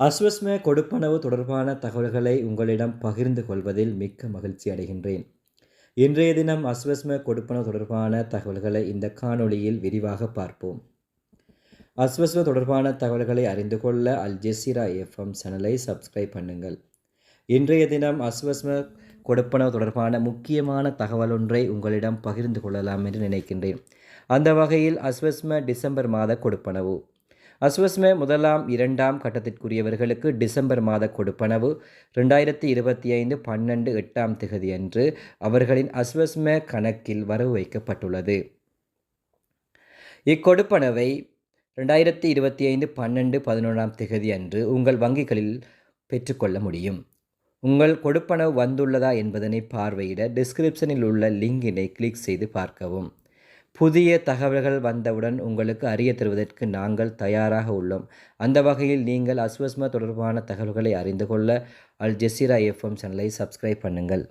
அஸ்வஸ்ம கொடுப்பனவு தொடர்பான தகவல்களை உங்களிடம் பகிர்ந்து கொள்வதில் மிக்க மகிழ்ச்சி அடைகின்றேன். இன்றைய தினம் அஸ்வஸ்ம கொடுப்பனவு தொடர்பான தகவல்களை இந்த காணொளியில் விரிவாக பார்ப்போம். அஸ்வஸ்ம தொடர்பான தகவல்களை அறிந்து கொள்ள அல் ஜெசிரா எஃப்எம் சேனலை சப்ஸ்கிரைப் பண்ணுங்கள். இன்றைய தினம் அஸ்வஸ்ம கொடுப்பனவு தொடர்பான முக்கியமான தகவல் ஒன்றை உங்களிடம் பகிர்ந்து கொள்ளலாம் என்று நினைக்கின்றேன். அந்த வகையில் அஸ்வஸ்ம டிசம்பர் மாத கொடுப்பனவு. அஸ்வஸ்ம முதலாம் இரண்டாம் கட்டத்திற்குரியவர்களுக்கு டிசம்பர் மாத கொடுப்பனவு. ரெண்டாயிரத்தி இருபத்தி ஐந்து பன்னெண்டு எட்டாம் திகதி அன்று அவர்களின் அஸ்வஸ்ம கணக்கில் வரவு வைக்கப்பட்டுள்ளது. இக்கொடுப்பனவை ரெண்டாயிரத்தி இருபத்தி ஐந்து பன்னெண்டு பதினொன்றாம் திகதி அன்று உங்கள் வங்கிகளில் பெற்றுக்கொள்ள முடியும். உங்கள் கொடுப்பனவு வந்துள்ளதா என்பதனை பார்வையிட டிஸ்கிரிப்ஷனில் உள்ள லிங்கினை கிளிக் செய்து பார்க்கவும். புதிய தகவல்கள் வந்தவுடன் உங்களுக்கு அறிய தருவதற்கு நாங்கள் தயாராக உள்ளோம். அந்த வகையில் நீங்கள் அஸ்வஸ்மா தொடர்பான தகவல்களை அறிந்து கொள்ள அல் ஜெசிரா எஃப்எம் சேனலை சப்ஸ்கிரைப் பண்ணுங்கள்.